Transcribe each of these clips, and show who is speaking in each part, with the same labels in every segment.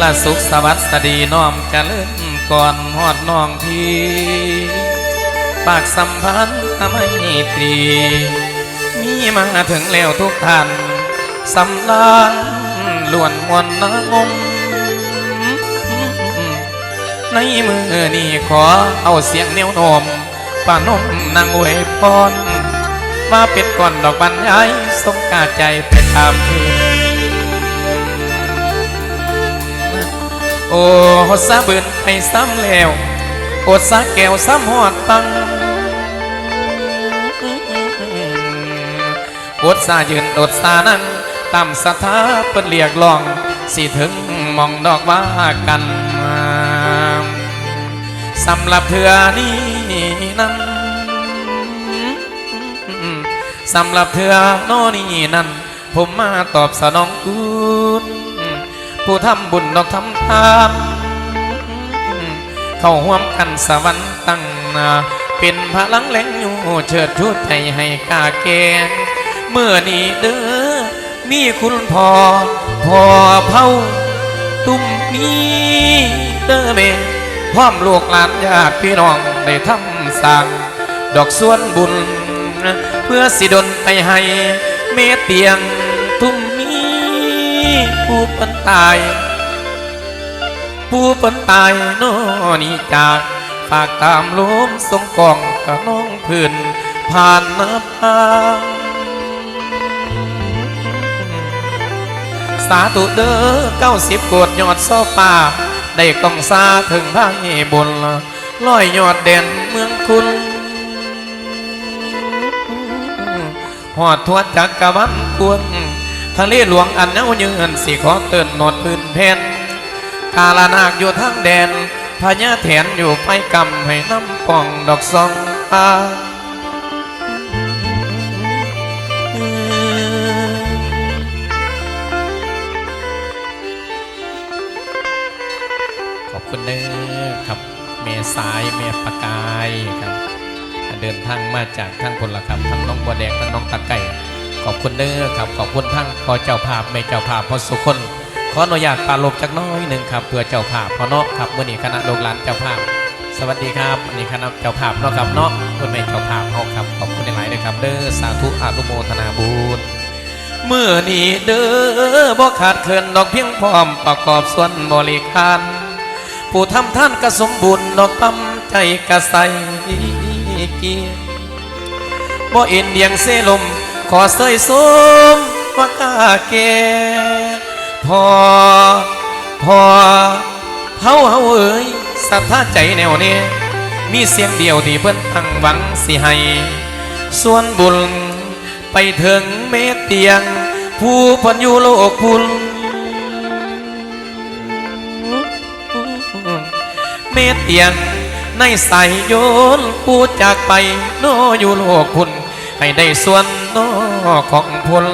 Speaker 1: ละสุขสวัสดีน้อมเจะเลิ่นก่อนหอดน้องพี่ปากสัมพันธ์ทำให้ตรีมีมาถึงแล้วทุกท่านสำลานล้วนมวลนางมในมือนี่ขอเอาเสียงเนียวนมป่านมนางอวยพรมาเป็นก่อนดอกบรรยายสงกาใจไปตามเธอ โอ้ฮดซาบืนไปซ้ำแล้วอดซาแก้วซ้ำหอดตังอดซายืนอดซานั่งตามสถาเปิดเรียกร้อง สิถึงมองดอกว่ากันสำหรับเธอนี่นั้นสำหรับเธอโน่นี่นั้น ผมมาตอบสนองคุณ ผู้ทำบุญดอกทำทานเข้าห่วมกันสวรรค์ตั้งนาเป็นพลังแรงอยู่เชิดชุดใจให้กาแกงเมื่อนี้เด้อมีคุณพ่อพ่อเผาตุ้มมีเด้อเมพร้อมลูกหลานญาติพี่น้องได้ทำสั่งดอกส่วนบุญ เพื่อสิดลไปให้เมตเตียงตุ้ม ผู้เปิ้นตาย ผู้เปิ้นตายโนนี่จากฝากตามลมทรงกองกับน้องพื้นผ่านน้ำตาสาธุเด้อเก้าสิบกดยอดโซป่าได้กองซาถึงพระเอบนลอยยอดเด่นเมืองคุณหอดทวดจักกะวันกวน ทะเลหลวงอันเน่ายืนสิขอเตือนนอนพื้นเพนกาลานาคอยู่ทางแดนพญาแถนอยู่ไปกำให้น้ำป่องดอกซองตาขอบคุณเด้อครับเมสายเมปากายครับ เดินทางมาจากทั้งคนละครับทั้งน้องบัวแดงทั้งน้องตะไก่ ขอบคุณเด้อครับขอบคุณทั้งพอเจ้าภาพเมเจ้าภาพพอสุคนขออนุญาตปาลบจากน้อยหนึ่งครับเพื่อเจ้าภาพพอเนาะครับเมื่อนี้คณะโรงลานเจ้าภาพ สวัสดีครับวันนี้คณะเจ้าภาพเนาะครับเนาะคุณแม่เจ้าภาพเฮาครับขอบคุณหลายๆเลยครับเด้อสาธุอนุโมทนาบุญเมื่อนี้เด้อบ่ขาดเคินดอกเพียงพร้อมประกอบส่วนบริการผู้ทำท่านก็สมบูรณ์ดอกปั๊มใจกระใสเกียร์บ่เอ็นเดียงเสลม ขอเสยสมว่ากาแก่พอพอเฮาเฮาเอ้ยสัทธาใจแนวเนี้มีเสียงเดียวที่เพิ่นตั้งหวังสิให้ ส่วนบุญไปถึงเมตเตียง ผู้พันอยู่โลกพุนเมตเตียงในใสโยนผู้จากไปโนอยู่โลกพุน ให้ได้ส่วนโนของพล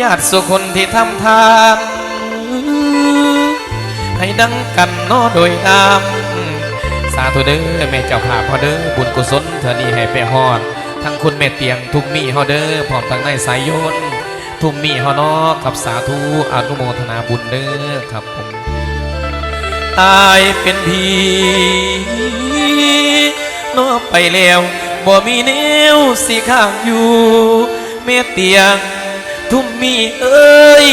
Speaker 1: ญาติสุคนที่ทำทาน ให้ดังกันโนโดยตาม สาธุเด้อแม่เจ้าภาพพอเด้อบุญกุศลเธอนี้ให้ไปฮอด ทั้งคุณแม่เตียงทุกมีเฮาเด้อพร้อมทั้งในสายโยนทุกมีเฮาเนาะกับสาธุอนุโมทนาบุญเด้อครับผมตายเป็นผีนอไปแล้ว บ่มีแนวสิข้างอยู่ เมตเตียง ทุ่มมีเอ้ย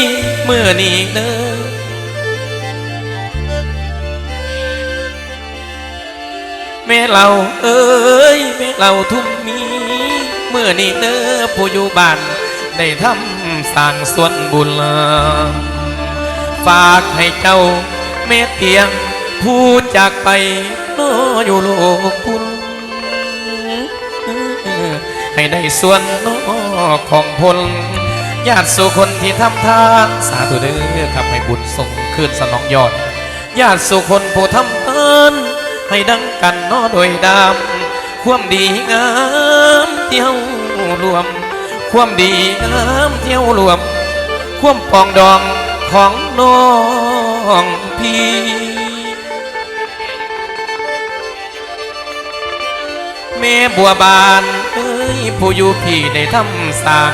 Speaker 1: เมื่อนี้เด้อแม่เราเอ้ยแม่เราทุ่มมีเมื่อนี้เด้อผู้อยู่บ้านได้ทำสร้างส่วนบุญฝากให้เจ้าเมตเตียงผู้จากไปโนอยู่โลกคุณ ให้ได้ส่วนโนของพลญาติสุคนที่ทำทานสาธุเด้อครับให้บุญส่งคืนสนองยอดญาติสุคนผู้ทำทานให้ดังกันนอโดยดามความดีงามเที่ยวรวม ความดีงามเที่ยวรวม ความปองดองของน้องพี่แม่บัวบาน ยผู้อยู่พี่ได้ทำสร้าง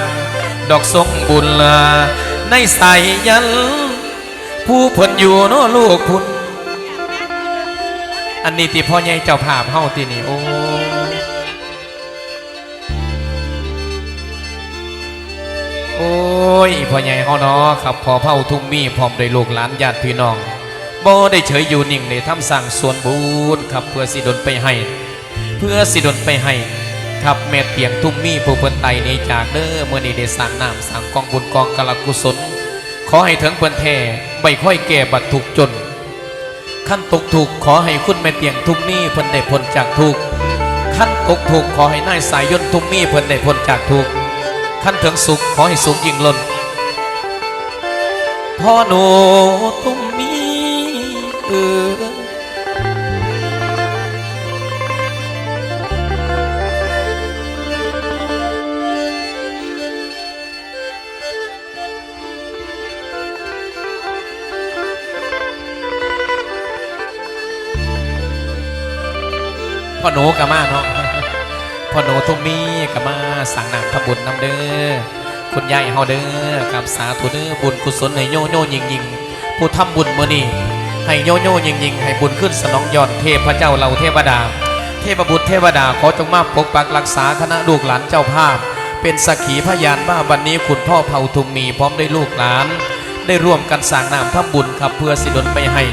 Speaker 1: ดอกทรงบุญลาในใสยัน ผู้เพิ่นอยู่เนาะลูกพุ่นอันนี้ที่พ่อใหญ่เจ้าภาพเฮาที่นี่โอ้โอ้ยพ่อใหญ่เฮาเนาะครับพอเผาทุ่มมีพร้อมด้วยลูกหลานญาติพี่น้องบ่ได้เฉยอยู่นิ่งในทำสั่งส่วนบุญครับเพื่อสิดลไปให้ เพื่อสิดลไปให้ ครับแม่เตียงทุ่มมีผู้เพิ่นไตหนี้จากเด้อเมื่อนี้ได้สร้างน้ำสร้างกองบุญกองกลกุศล ขอให้ถึงเพิ่นแท้ใบค่อยแก่บัดทุกจน ขั้นตกถูกขอให้คุณแม่เตียงทุกนี้เพิ่นได้พ้นจากทุกขั้นตกถูกขอให้นายสายยนต์ทุกนี้เพิ่นได้พ้นจากทุกขั้นถึงสุขขอให้สุขยิ่งล้นพ่อหนูตุ้มมีเออ หนูกับมาเนาะพ่อหนูทุมมีกับมาสั่งนำทำบุญนำเด้อคุณยายเฮาเด้อกับสาธุเด้อบุญกุศลให้โยโย่ยิงยิงผู้ทำบุญมื้อนี้ให้โยโย่ยิงยิงให้บุญขึ้นสนองยอดเทพเจ้าเราเทวดา เทพบุตรเทวดาขอจงมาปกปักรักษาคณะลูกหลานเจ้าภาพ เป็นสักขีพยานว่าวันนี้คุณพ่อเผาทุมมีพร้อมด้วยลูกหลาน ได้ร่วมกันสร้างนามทำบุญครับเพื่อสิดลไปให้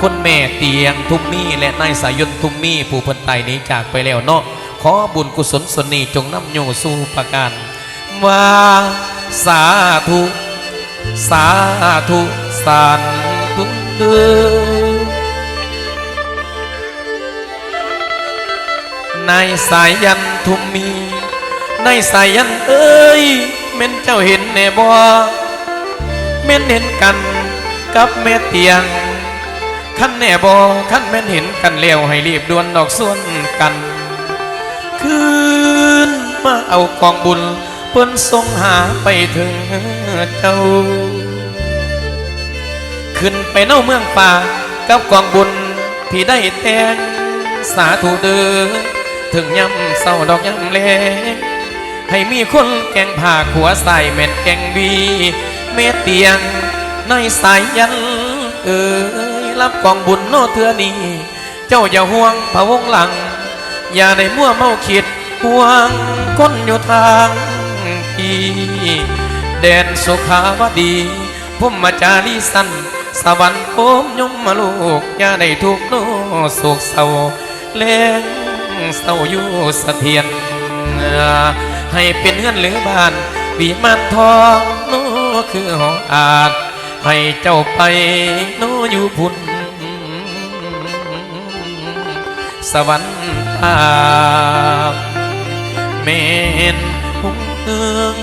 Speaker 1: คนแม่เตียงทุมมีและนายสายยนทุมมีผู้พันไตนี้จากไปแล้วเนาะขอบุญกุศลสนนี้จงนำโยสู่ประการว่าสาธุ สาธุสานทุเดือนายสายยันทุมมีนายสายยันเอ้ยเม่นเจ้าเห็นแน่บ่เม่นเห็นกันกับแม่เตียง ขั้นแน่บอขั้นแม่นเห็นกันแล้วให้รีบด่วนดอกส่วนกัน คืนมาเอากองบุญเปิ้นส่งหาไปถึงเจ้า ขึ้นไปเน่าเมืองป่ากับกองบุญที่ได้แต่งสาธุเดือถึงย่ำเศร้าดอกย่ำแลงให้มีคนแกงผ่าขัวใส่แม่นแกงบีเมตเตียงในสายยันเอ้ย รับกองบุญโนเทือนี้ เจ้าอย่าห่วงพะวงหลัง อย่าได้มั่วเมาคิดห่วงคนอยู่ทางอีแดนสุขาวดีพุ่มมาจารีสันสวรรค์โอมยมมาลูก อย่าได้ทุกโนโศกเศร้าแรงเศร้าอยู่สะเทียน ให้เป็นเงินหรือบ้านวีมันทองโนคือหออาจ ให้เจ้าไปโนอยู่พุ่นสวรรค์ตามเมนหุ่งเอือง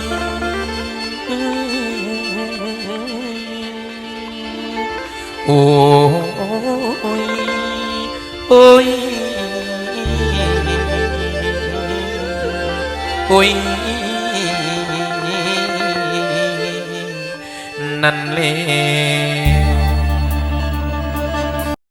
Speaker 1: โอ้ยโอ้ยโอ้ย นั่นเลย